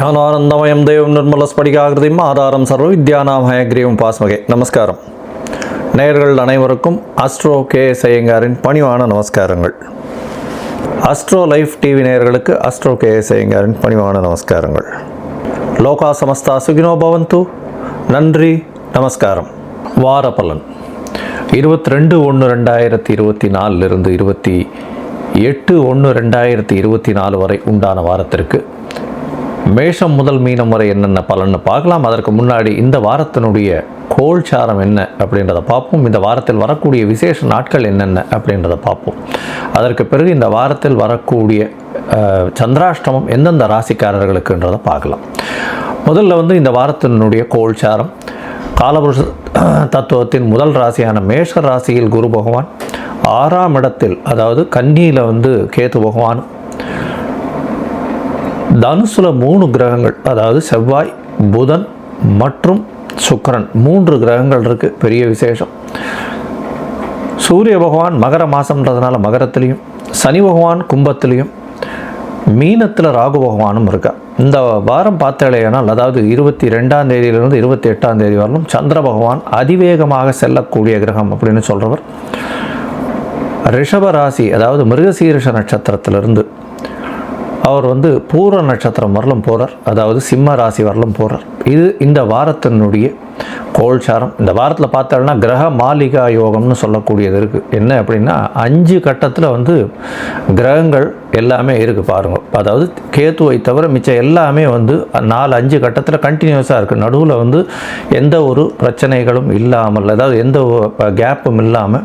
ஞானானந்தமயம் தெய்வம் நிர்மல ஸ்படிகாகிருதியும் ஆதாரம் சர்வ வித்யானாமயக்ரீவம் பாஸ்மகே. நமஸ்காரம். நேயர்கள் அனைவருக்கும் அஸ்ட்ரோ கே ஐயங்காரின் பணிவான நமஸ்காரங்கள். அஸ்ட்ரோ லைஃப் டிவி நேயர்களுக்கு அஸ்ட்ரோ கே ஐயங்காரின் பணிவான நமஸ்காரங்கள். லோகா சமஸ்தா சுகினோ பவந்து. நன்றி நமஸ்காரம். வார பலன் இருபத்தி ரெண்டு ஒன்று ரெண்டாயிரத்தி இருபத்தி நாலிலிருந்து இருபத்தி எட்டு ஒன்று ரெண்டாயிரத்தி இருபத்தி நாலு வரை உண்டான வாரத்திற்கு மேஷம் முதல் மீனம் வரை என்னென்ன பலன்னு பார்க்கலாம். அதற்கு முன்னாடி இந்த வாரத்தினுடைய கோல்சாரம் என்ன அப்படின்றத பார்ப்போம். இந்த வாரத்தில் வரக்கூடிய விசேஷ நாட்கள் என்னென்ன அப்படின்றத பார்ப்போம். அதற்கு பிறகு இந்த வாரத்தில் வரக்கூடிய சந்திராஷ்டமம் எந்தெந்த ராசிக்காரர்களுக்குன்றதை பார்க்கலாம். முதல்ல வந்து இந்த வாரத்தினுடைய கோல்சாரம். காலபுருஷ தத்துவத்தின் முதல் ராசியான மேஷ ராசியில் குரு பகவான் ஆறாம் இடத்தில் அதாவது கன்னியில் வந்து கேத்து பகவான் தனுசுல மூணு கிரகங்கள் அதாவது செவ்வாய் புதன் மற்றும் சுக்கிரன். மூன்று கிரகங்கள் இருக்குது பெரிய விசேஷம். சூரிய பகவான் மகர மாசம்ன்றதுனால மகரத்துலேயும் சனி பகவான் கும்பத்துலேயும் மீனத்தில் ராகு பகவானும் இருக்கா. இந்த வாரம் பார்த்தாலேனால் அதாவது இருபத்தி ரெண்டாம் தேதியிலிருந்து இருபத்தி எட்டாம் தேதி வரலும் சந்திர பகவான் அதிவேகமாக செல்லக்கூடிய கிரகம் அப்படின்னு சொல்கிறவர் ரிஷப ராசி அதாவது மிருகசீரிஷ நட்சத்திரத்திலிருந்து அவர் வந்து பூர நட்சத்திரம் வரலும் போகிறார் அதாவது சிம்ம ராசி வரலும் போகிறார் இது இந்த வாரத்தினுடைய கோல்சாரம். இந்த வாரத்தில் பார்த்தோம்னா கிரக மாளிகா யோகம்னு சொல்லக்கூடியது இருக்குது என்ன அப்படின்னா அஞ்சு கட்டத்தில் வந்து கிரகங்கள் எல்லாமே இருக்குது பாருங்கள் அதாவது கேத்துவை தவிர மிச்சம் எல்லாமே வந்து நாலு அஞ்சு கட்டத்தில் கண்டினியூஸாக இருக்குது நடுவில் வந்து எந்த ஒரு பிரச்சனைகளும் இல்லாமல் அதாவது எந்த கேப்பும் இல்லாமல்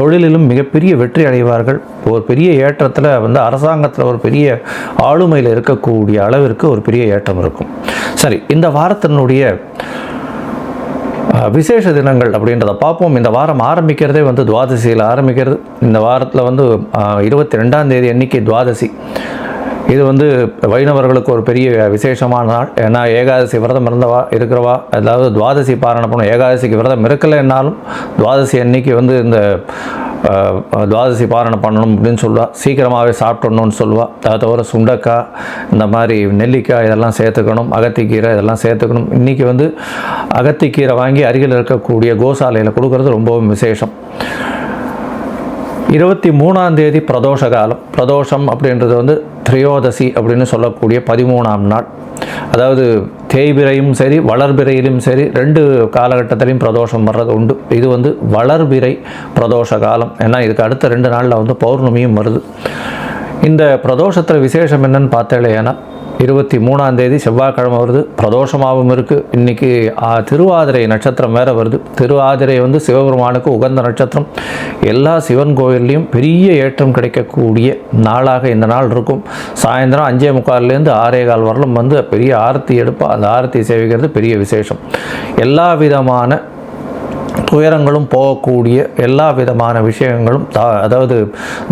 தொழிலிலும் மிகப்பெரிய வெற்றி அடைவார்கள். ஒரு பெரிய ஏற்றத்தில் வந்து அரசாங்கத்தில் ஒரு பெரிய ஆளுமையில் இருக்கக்கூடிய அளவிற்கு ஒரு பெரிய ஏற்றம் இருக்கும். சரி இந்த வாரத்தினுடைய விசேஷ தினங்கள் அப்படின்றத பார்ப்போம். இந்த வாரம் ஆரம்பிக்கிறதே வந்து துவாதசியில் ஆரம்பிக்கிறது. இந்த வாரத்தில் வந்து இருபத்தி ரெண்டாம் தேதி அன்னைக்கு துவாதசி. இது வந்து வைணவர்களுக்கு ஒரு பெரிய விசேஷமான நாள். ஏன்னா ஏகாதசி விரதம் இருந்தவா இருக்கிறவா அதாவது துவாதசி பாரண பண்ணும் ஏகாதசிக்கு விரதம் இருக்கலைன்னாலும் துவாதசி அன்னைக்கு வந்து இந்த துவாதசி பாரணம் பண்ணணும் அப்படின்னு சொல்லுவாள் சீக்கிரமாகவே சாப்பிட்ணுன்னு சொல்லுவாள் அதை தவிர சுண்டக்காய் இந்த மாதிரி நெல்லிக்காய் இதெல்லாம் சேர்த்துக்கணும். அகத்திக்கீரை இதெல்லாம் சேர்த்துக்கணும். இன்றைக்கி வந்து அகத்திக்கீரை வாங்கி அருகில் இருக்கக்கூடிய கோசாலையில் கொடுக்கறது ரொம்பவும் விசேஷம். இருபத்தி மூணாம் தேதி பிரதோஷ காலம். பிரதோஷம் அப்படின்றது வந்து திரையோதசி அப்படின்னு சொல்லக்கூடிய பதிமூணாம் நாள். அதாவது தேய்பிரையும் சரி வளர்பிறையிலும் சரி ரெண்டு காலகட்டத்திலையும் பிரதோஷம் வர்றது உண்டு. இது வந்து வளர்பிறை பிரதோஷ காலம். ஏன்னா இதுக்கு அடுத்த ரெண்டு நாளில் வந்து பௌர்ணமியும் வருது. இந்த பிரதோஷத்தில் விசேஷம் என்னன்னு பார்த்தேன்னா இருபத்தி மூணாம் தேதி செவ்வாய்க்கிழமை வருது. பிரதோஷமாகவும் இருக்குது இன்றைக்கி திருவாதிரை நட்சத்திரம் வேறு வருது. திருவாதிரை வந்து சிவபெருமானுக்கு உகந்த நட்சத்திரம். எல்லா சிவன் கோயில்லையும் பெரிய ஏற்றம் கிடைக்கக்கூடிய நாளாக இந்த நாள் இருக்கும். சாயந்தரம் அஞ்சே முக்கால்லேருந்து ஆறே கால் வரலும் வந்து பெரிய ஆரத்தி எடுப்பா அந்த ஆரத்தி சேவிக்கிறது பெரிய விசேஷம். எல்லா விதமான துயரங்களும் போகக்கூடிய எல்லா விதமான விஷயங்களும் அதாவது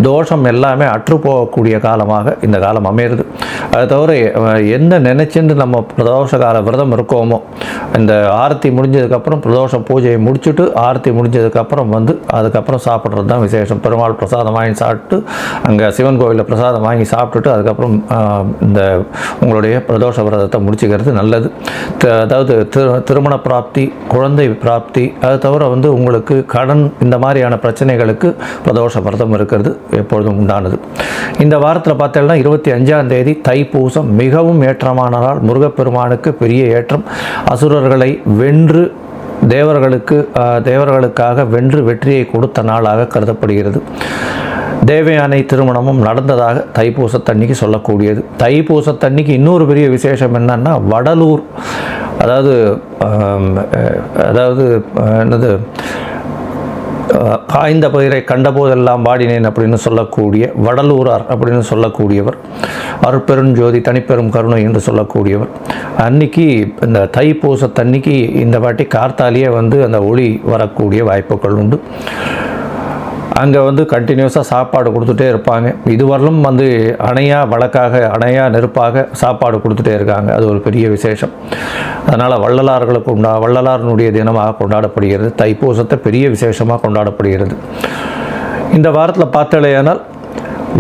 தோஷம் எல்லாமே அற்று போகக்கூடிய காலமாக இந்த காலம் அமையிறது. அது தவிர எந்த நினைச்சுட்டு நம்ம பிரதோஷ கால விரதம் இருக்கோமோ இந்த ஆரத்தி முடிஞ்சதுக்கப்புறம் பிரதோஷ பூஜையை முடிச்சுட்டு ஆரத்தி முடிஞ்சதுக்கப்புறம் வந்து அதுக்கப்புறம் சாப்பிட்றது தான் விசேஷம். பெருமாள் பிரசாதம் வாங்கி சாப்பிட்டு அங்கே சிவன் கோவிலில் பிரசாதம் வாங்கி சாப்பிட்டுட்டு அதுக்கப்புறம் இந்த உங்களுடைய பிரதோஷ விரதத்தை முடிச்சுக்கிறது நல்லது. த- அதாவது திரு திருமண பிராப்தி குழந்தை பிராப்தி அது தவிர வந்து உங்களுக்கு கடன் இந்த மாதிரியான பிரச்சனைகளுக்கு பிரதோஷ விரதம் இருக்கிறது எப்பொழுதும் உண்டானது. இந்த வாரத்தில் பார்த்தீங்கன்னா இருபத்தி அஞ்சாம் தேதி தைப்பூசம் மிகவும் ஏற்றமானதால் முருகப்பெருமானுக்கு பெரிய ஏற்றம். அசுரர்களை வென்று தேவர்களுக்கு தேவர்களுக்காக வென்று வெற்றியை கொடுத்த நாளாக கருதப்படுகிறது. தேவயானை திருமணமும் நடந்ததாக தைப்பூசத்தன்னைக்கு சொல்லக்கூடியது. தைப்பூசத்தன்னைக்கு இன்னொரு பெரிய விசேஷம் என்னன்னா வடலூர் அதாவது அதாவது என்னது காய்ந்த பயிரை கண்டபோதெல்லாம் பாடினேன் அப்படின்னு சொல்லக்கூடிய வடலூரார் அப்படின்னு சொல்லக்கூடியவர் அருட்பெருஞ்சோதி தனிப்பெரும் கருணை என்று சொல்லக்கூடியவர். அன்னைக்கு இந்த தைப்பூசத்தன்னைக்கு இந்த வாட்டி கார்த்தாலேயே வந்து அந்த ஒளி வரக்கூடிய வாய்ப்புகள் உண்டு. அங்கே வந்து கண்டினியூஸாக சாப்பாடு கொடுத்துட்டே இருப்பாங்க. இதுவரையிலும் வந்து அணையா வழக்காக அணையா நெருப்பாக சாப்பாடு கொடுத்துட்டே இருக்காங்க. அது ஒரு பெரிய விசேஷம். அதனால் வள்ளலார்களுக்கு உண்டா வள்ளலாரனுடைய தினமாக கொண்டாடப்படுகிறது. தைப்பூசத்தை பெரிய விசேஷமாக கொண்டாடப்படுகிறது. இந்த வாரத்தில் பார்த்தாலேயானால்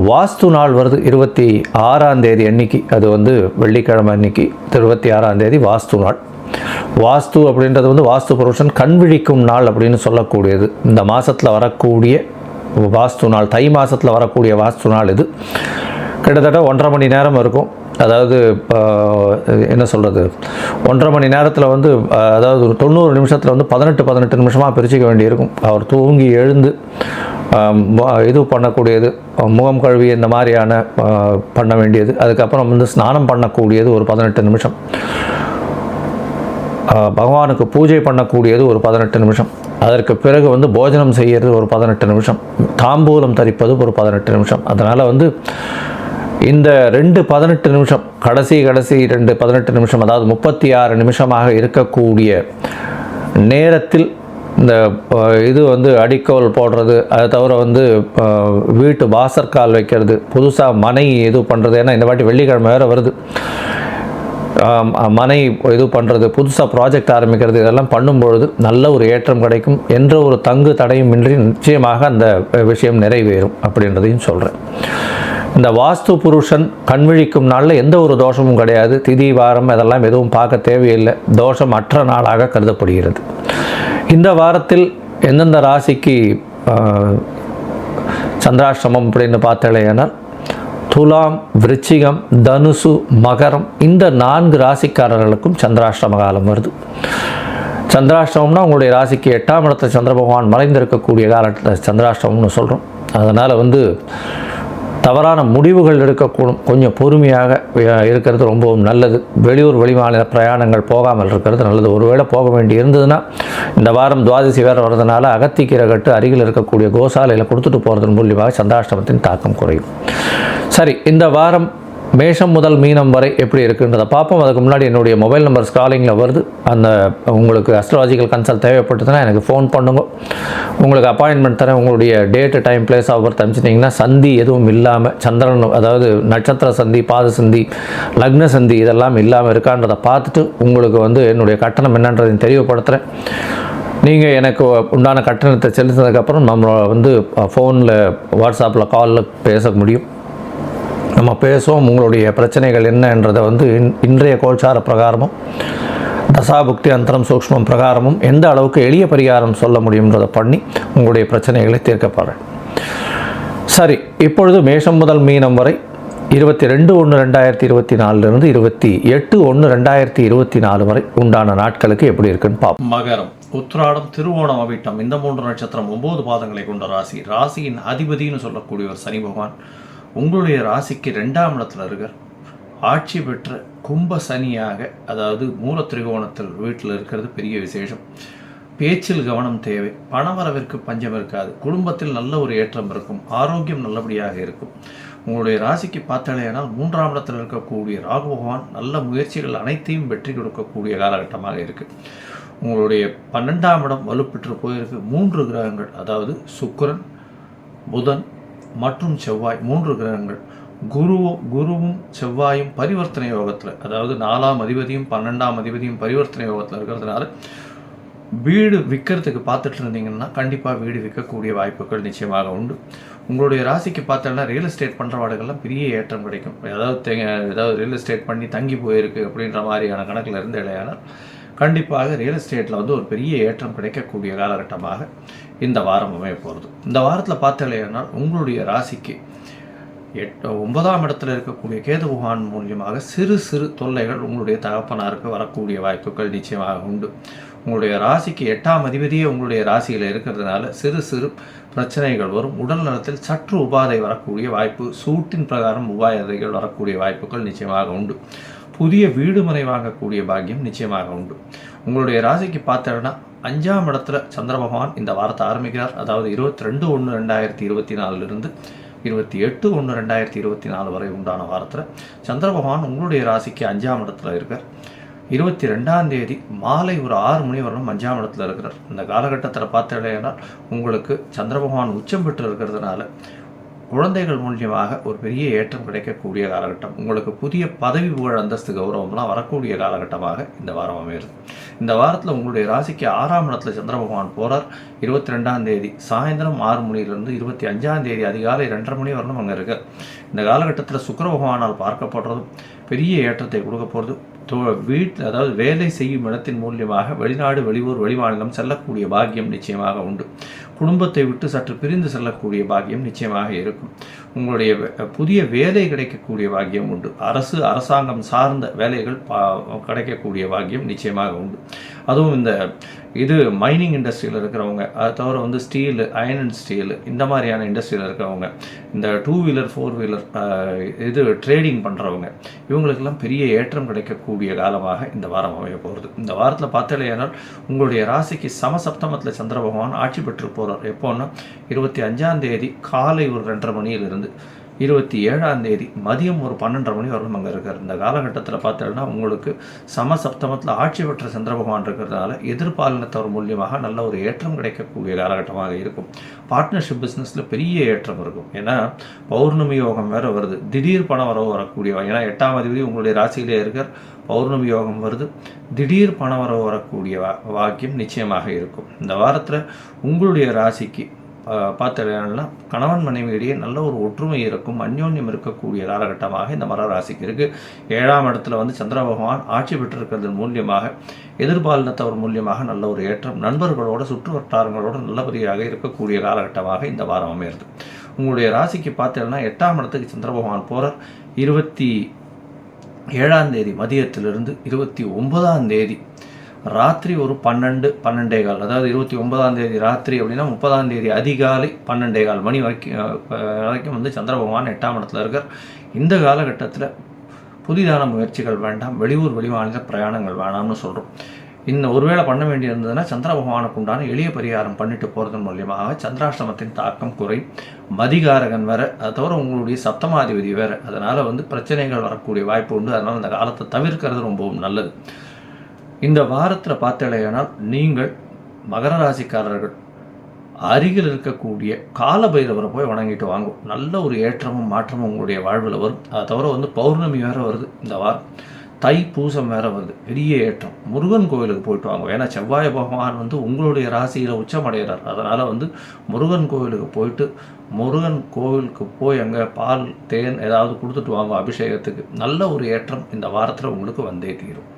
வாஸ்து நாள் வருது. இருபத்தி ஆறாம் தேதி அன்னைக்கு. அது வந்து வெள்ளிக்கிழமை அன்னைக்கு. இருபத்தி ஆறாம் தேதி வாஸ்து நாள். வாஸ்து அப்படின்றது வந்து வாஸ்து புருஷன் கண் விழிக்கும் நாள் அப்படின்னு சொல்லக்கூடியது. இந்த மாதத்தில் வரக்கூடிய வாஸ்து நாள் தை மாதத்தில் வரக்கூடிய வாஸ்து நாள் இது. கிட்டத்தட்ட ஒன்றரை மணி நேரம் இருக்கும். அதாவது என்ன சொல்கிறது ஒன்றரை மணி நேரத்தில் வந்து அதாவது ஒரு தொண்ணூறு நிமிஷத்தில் வந்து பதினெட்டு பதினெட்டு நிமிஷமாக பிரிச்சுக்க வேண்டியிருக்கும். அவர் தூங்கி எழுந்து இது பண்ணக்கூடியது முகம் கழுவி இந்த மாதிரியான பண்ண வேண்டியது. அதுக்கப்புறம் வந்து ஸ்நானம் பண்ணக்கூடியது ஒரு பதினெட்டு நிமிஷம். பகவானுக்கு பூஜை பண்ணக்கூடியது ஒரு பதினெட்டு நிமிஷம். அதற்கு பிறகு வந்து போஜனம் செய்கிறது ஒரு பதினெட்டு நிமிஷம். தாம்பூலம் தரிப்பது ஒரு பதினெட்டு நிமிஷம். அதனால் வந்து இந்த ரெண்டு பதினெட்டு நிமிஷம் கடைசி கடைசி ரெண்டு பதினெட்டு நிமிஷம் அதாவது முப்பத்தி ஆறு நிமிஷமாக இருக்கக்கூடிய நேரத்தில் இந்த இது வந்து அடிக்கோல் போடுறது அதை தவிர வந்து வீட்டு வாசற்கால் வைக்கிறது புதுசாக மனை இது பண்ணுறது ஏன்னா இந்த வாட்டி வெள்ளிக்கிழமை வேறு வருது. மனை இது பண்ணுறது புதுசாக ப்ராஜெக்ட் ஆரம்பிக்கிறது இதெல்லாம் பண்ணும்பொழுது நல்ல ஒரு ஏற்றம் கிடைக்கும். என்ற ஒரு தங்கு தடையும் இன்றி நிச்சயமாக அந்த விஷயம் நிறைவேறும் அப்படின்றதையும் சொல்கிறேன் இந்த வாஸ்து புருஷன் கண்விழிக்கும் நாளில் எந்த ஒரு தோஷமும் கிடையாது. திதி வாரம் அதெல்லாம் எதுவும் பார்க்க தேவையில்லை. தோஷம் அற்ற நாளாக கருதப்படுகிறது. இந்த வாரத்தில் எந்தெந்த ராசிக்கு சந்திராஷ்டமம் அப்படின்னு பார்த்தாலேயானால் துலாம் விருச்சிகம் தனுசு மகரம் இந்த நான்கு ராசிக்காரர்களுக்கும் சந்திராஷ்டம காலம் வருது. சந்திராஷ்டமம்னா உங்களுடைய ராசிக்கு எட்டாம் இடத்துல சந்திர பகவான் மறைந்திருக்கக்கூடிய காலத்தில் சந்திராஷ்டமம்னு சொல்கிறோம் அதனால் வந்து தவறான முடிவுகள் எடுக்கக்கூடும். கொஞ்சம் பொறுமையாக இருக்கிறது ரொம்பவும் நல்லது. வெளியூர் வெளிமாநில பிரயாணங்கள் போகாமல் இருக்கிறது நல்லது. ஒருவேளை போக வேண்டி இருந்ததுன்னா இந்த வாரம் துவாதசி வேறு வர்றதுனால அகத்திக்கீரை கட்டு அருகில் இருக்கக்கூடிய கோசாலையில் கொடுத்துட்டு போகிறதன் மூலியமாக சந்திராஷ்டமத்தின் தாக்கம் குறையும். சரி இந்த வாரம் மேஷம் முதல் மீனம் வரை எப்படி இருக்குன்றதை பார்ப்போம். அதுக்கு முன்னாடி என்னுடைய மொபைல் நம்பர் ஸ்காலிங்கில் வருது. அந்த உங்களுக்கு அஸ்ட்ராலஜிக்கல் கன்சல்ட் தேவைப்பட்டதுன்னா எனக்கு ஃபோன் பண்ணுங்க. உங்களுக்கு அப்பாயின்மெண்ட் தரேன். உங்களுடைய டேட்டு டைம் பிளேஸ் ஆஃப் தமிச்சிட்டிங்கன்னா சந்தி எதுவும் இல்லாமல் சந்திரன் அதாவது நட்சத்திர சந்தி பாத சந்தி லக்ன சந்தி இதெல்லாம் இல்லாமல் இருக்கான்றதை பார்த்துட்டு உங்களுக்கு வந்து என்னுடைய கட்டணம் என்னன்றதையும் தெரியப்படுத்துகிறேன் நீங்கள் எனக்கு உண்டான கட்டணத்தை செலுத்தினதுக்கப்புறம் நம்ம வந்து ஃபோனில் வாட்ஸ்அப்பில் காலில் பேச முடியும். நம்ம பேசுவோம் உங்களுடைய பிரச்சனைகள் என்னன்றதை வந்து இன்- இன்றைய கோல்சார பிரகாரமும் தசாபுக்தி அந்தரம் சூக்ஷ்மம் பிரகாரமும் எந்த அளவுக்கு எளிய பரிகாரம் சொல்ல முடியுன்றதை பண்ணி உங்களுடைய பிரச்சனைகளை தீர்க்கப்படுறேன் சரி இப்பொழுது மேஷம் முதல் மீனம் வரை இருபத்தி ரெண்டு ஒன்று ரெண்டாயிரத்தி இருபத்தி நாலுலேருந்து இருபத்தி எட்டு ஒன்று ரெண்டாயிரத்தி இருபத்தி நாலு வரை உண்டான நாட்களுக்கு எப்படி இருக்குன்னு பார்ப்போம் மகரம் உத்ராடம் திருவோணம் அவிட்டம் இந்த மூன்று நட்சத்திரம் ஒன்பது பாதங்களை கொண்ட ராசி. ராசியின் அதிபதினு சொல்லக்கூடியவர் சனி பகவான் உங்களுடைய ராசிக்கு ரெண்டாம் இடத்துல இருக்கிற ஆட்சி பெற்ற கும்ப சனியாக அதாவது மூல திரிகோணத்தில் வீட்டில் இருக்கிறது பெரிய விசேஷம். பேச்சில் கவனம் தேவை பணவரவிற்கு பஞ்சம் இருக்காது குடும்பத்தில் நல்ல ஒரு ஏற்றம் இருக்கும் ஆரோக்கியம் நல்லபடியாக இருக்கும். உங்களுடைய ராசிக்கு பார்த்தாலேனால் மூன்றாம் இடத்தில் இருக்கக்கூடிய ராகு பகவான் நல்ல முயற்சிகள் அனைத்தையும் வெற்றி கொடுக்கக்கூடிய காலகட்டமாக இருக்குது உங்களுடைய பன்னெண்டாம் இடம் வலுப்பெற்று போயிருக்கு. மூன்று கிரகங்கள் அதாவது சுக்கரன் புதன் மற்றும் செவ்வாய் மூன்று கிரகங்கள். குருவும் குருவும் செவ்வாயும் பரிவர்த்தனை யோகத்தில் அதாவது நாலாம் அதிபதியும் பன்னெண்டாம் அதிபதியும் பரிவர்த்தனை யோகத்தில் இருக்கிறதுனால வீடு விற்கிறதுக்கு பார்த்துட்டு இருந்தீங்கன்னா கண்டிப்பாக வீடு விற்கக்கூடிய வாய்ப்புகள் நிச்சயமாக உண்டு. உங்களுடைய ராசிக்கு பார்த்தோம்னா ரியல் எஸ்டேட் பண்ணுறவாடுகள்லாம் பெரிய ஏற்றம் கிடைக்கும். ஏதாவது தேங்க ஏதாவது ரியல் எஸ்டேட் பண்ணி தங்கி போயிருக்கு அப்படின்ற மாதிரியான கணக்கில் இருந்து இல்லையானால் கண்டிப்பாக ரியல் எஸ்டேட்டில் வந்து ஒரு பெரிய ஏற்றம் கிடைக்கக்கூடிய காலகட்டமாக இந்த வாரம் அமைய போகிறது இந்த வாரத்தில் பார்த்தீங்கன்னா உங்களுடைய ராசிக்கு எட்டு ஒன்பதாம் இடத்துல இருக்கக்கூடிய கேது புகான் மூலியமாக சிறு சிறு தொல்லைகள் உங்களுடைய தகப்பனாருக்கு வரக்கூடிய வாய்ப்புகள் நிச்சயமாக உண்டு. உங்களுடைய ராசிக்கு எட்டாம் அதிபதியே உங்களுடைய ராசியில் இருக்கிறதுனால சிறு சிறு பிரச்சனைகள் வரும். உடல் நலத்தில் சற்று உபாதை வரக்கூடிய வாய்ப்பு சூட்டின் பிரகாரம் உபாதைகள் வரக்கூடிய வாய்ப்புகள் நிச்சயமாக உண்டு. புதிய வீடு முறை வாங்கக்கூடிய பாக்கியம் நிச்சயமாக உண்டு. உங்களுடைய ராசிக்கு பார்த்தோன்னா அஞ்சாம் இடத்துல சந்திர பகவான் இந்த வாரத்தை ஆரம்பிக்கிறார். அதாவது இருபத்தி ரெண்டு ஒன்று ரெண்டாயிரத்தி இருபத்தி நாலுலேருந்து இருபத்தி எட்டு ஒன்று ரெண்டாயிரத்தி இருபத்தி நாலு வரை உண்டான வாரத்தில் சந்திர பகவான் உங்களுடைய ராசிக்கு அஞ்சாம் இடத்துல இருக்கார். இருபத்தி ரெண்டாம் தேதி மாலை ஒரு ஆறு மணி வரணும் அஞ்சாம் இடத்துல இருக்கிறார். இந்த காலகட்டத்தில் பார்த்தீங்கன்னா உங்களுக்கு சந்திர பகவான் உச்சம் பெற்று இருக்கிறதுனால குழந்தைகள் மூலியமாக ஒரு பெரிய ஏற்றம் கிடைக்கக்கூடிய காலகட்டம் உங்களுக்கு புதிய பதவி புகழ் அந்தஸ்து கௌரவம்லாம் வரக்கூடிய காலகட்டமாக இந்த வாரம் அமைகிறது. இந்த வாரத்தில் உங்களுடைய ராசிக்கு ஆறாம் இடத்துல சந்திர பகவான் போகிறார் இருபத்தி ரெண்டாம் தேதி சாயந்தரம் ஆறு மணியிலிருந்து இருபத்தி அஞ்சாம் தேதி அதிகாலை ரெண்டரை மணி வரணும் அங்கே இருக்கு. இந்த காலகட்டத்தில் சுக்கர பகவானால் பார்க்கப்படுறதும் பெரிய ஏற்றத்தை கொடுக்க போகிறது வீட்டில் அதாவது வேலை செய்யும் இடத்தின் மூலியமாக வெளிநாடு வெளியூர் வெளிமாநிலம் செல்லக்கூடிய பாக்கியம் நிச்சயமாக உண்டு. குடும்பத்தை விட்டு சற்று பிரிந்து செல்லக்கூடிய பாக்கியம் நிச்சயமாக இருக்கும். உங்களுடைய வே- புதிய வேலை கிடைக்கக்கூடிய பாக்கியம் உண்டு. அரசு அரசாங்கம் சார்ந்த வேலைகள் பா- கிடைக்கக்கூடிய பாக்கியம் நிச்சயமாக உண்டு. அதுவும் இந்த இது மைனிங் இண்டஸ்ட்ரியில் இருக்கிறவங்க அது தவிர வந்து ஸ்டீலு அயன் அண்ட் ஸ்டீலு இந்த மாதிரியான இண்டஸ்ட்ரியில் இருக்கிறவங்க இந்த டூ வீலர் ஃபோர் வீலர் இது ட்ரேடிங் பண்ணுறவங்க இவங்களுக்கெல்லாம் பெரிய ஏற்றம் கிடைக்கக்கூடிய காலமாக இந்த வாரம் அமைய போகிறது இந்த வாரத்தில் பார்த்தலையானால் உங்களுடைய ராசிக்கு சமசப்தமத்தில் சந்திர பகவான் ஆட்சி பெற்று போகிறார் எப்போன்னா இருபத்தி அஞ்சாம் தேதி காலை ஒரு ரெண்டரை மணியிலிருந்து இருபத்தி ஏழாம் தேதி மதியம் ஒரு பன்னெண்டரை மணி வரலும் அங்கே இருக்கார். இந்த காலகட்டத்தில் பார்த்தோன்னா உங்களுக்கு சமசப்தமத்தில் ஆட்சி பெற்ற சந்திர பகவான் இருக்கிறதுனால எதிர்பாலினத்தவர் மூலியமாக நல்ல ஒரு ஏற்றம் கிடைக்கக்கூடிய காலகட்டமாக இருக்கும். பார்ட்னர்ஷிப் பிஸ்னஸில் பெரிய ஏற்றம் இருக்கும். ஏன்னா பௌர்ணமி யோகம் வேறு வருது. திடீர் பணம் வரவு வரக்கூடிய ஏன்னா எட்டாம் அதிபதி உங்களுடைய ராசியிலே இருக்கார். பௌர்ணமி யோகம் வருது. திடீர் பண வரவு வரக்கூடிய வா- வாக்கியம் நிச்சயமாக இருக்கும். இந்த வாரத்தில் உங்களுடைய ராசிக்கு பார்த்தீங்கன்னா கணவன் மனைவியிடையே நல்ல ஒரு ஒற்றுமை இருக்கும் அந்யோன்யம் இருக்கக்கூடிய காலகட்டமாக இந்த மர ராசிக்கு இருக்குது ஏழாம் இடத்துல வந்து சந்திர பகவான் ஆட்சி பெற்றிருக்கிறது மூலியமாக எதிர்பாலினத்தவர் மூலியமாக நல்ல ஒரு ஏற்றம் நண்பர்களோட சுற்று வட்டாரங்களோட நல்லபடியாக இருக்கக்கூடிய காலகட்டமாக இந்த வாரம் அமையிறது. உங்களுடைய ராசிக்கு பார்த்தீங்கன்னா எட்டாம் இடத்துக்கு சந்திர பகவான் போகிறார் இருபத்தி ஏழாம் தேதி மதியத்திலிருந்து இருபத்தி ஒன்பதாம் தேதி ராத்திரி ஒரு பன்னெண்டு பன்னெண்டே கால் அதாவது இருபத்தி ஒன்பதாம் தேதி ராத்திரி அப்படின்னா முப்பதாம் தேதி அதிகாலை பன்னெண்டே கால் மணி வரைக்கும் வரைக்கும் வந்து சந்திர பகவான் எட்டாம் இடத்துல இருக்கார். இந்த காலகட்டத்தில் புதிதான முயற்சிகள் வேண்டாம். வெளியூர் வெளிமாநில பிரயாணங்கள் வேணாம்னு சொல்கிறோம் இன்னும் ஒருவேளை பண்ண வேண்டியிருந்ததுன்னா சந்திர பகவானுக்கு உண்டான எளிய பரிகாரம் பண்ணிட்டு போகிறது மூலியமாக சந்திராஷ்டமத்தின் தாக்கம் குறை மதிகாரகன் வேற அது தவிர உங்களுடைய சப்தமாதிபதி வேறு. அதனால் வந்து பிரச்சனைகள் வரக்கூடிய வாய்ப்பு உண்டு. அதனால் அந்த காலத்தை தவிர்க்கிறது ரொம்பவும் நல்லது. இந்த வாரத்தில் பார்த்தலையானால் நீங்கள் மகர ராசிக்காரர்கள் அருகில் இருக்கக்கூடிய காலபைரவரை போய் வணங்கிட்டு வாங்கும் நல்ல ஒரு ஏற்றமும் மாற்றமும் உங்களுடைய வாழ்வில் வரும். அதை தவிர வந்து பௌர்ணமி வேறு வருது இந்த வாரம். தை பூசம் வேறு வருது. பெரிய ஏற்றம். முருகன் கோயிலுக்கு போயிட்டு வாங்க. ஏன்னா செவ்வாய் பகவான் வந்து உங்களுடைய ராசியில் உச்சமடைகிறார். அதனால் வந்து முருகன் கோயிலுக்கு போயிட்டு முருகன் கோவிலுக்கு போய் அங்கே பால் தேன் ஏதாவது கொடுத்துட்டு வாங்க அபிஷேகத்துக்கு. நல்ல ஒரு ஏற்றம் இந்த வாரத்தில் உங்களுக்கு வந்தே தீரும்.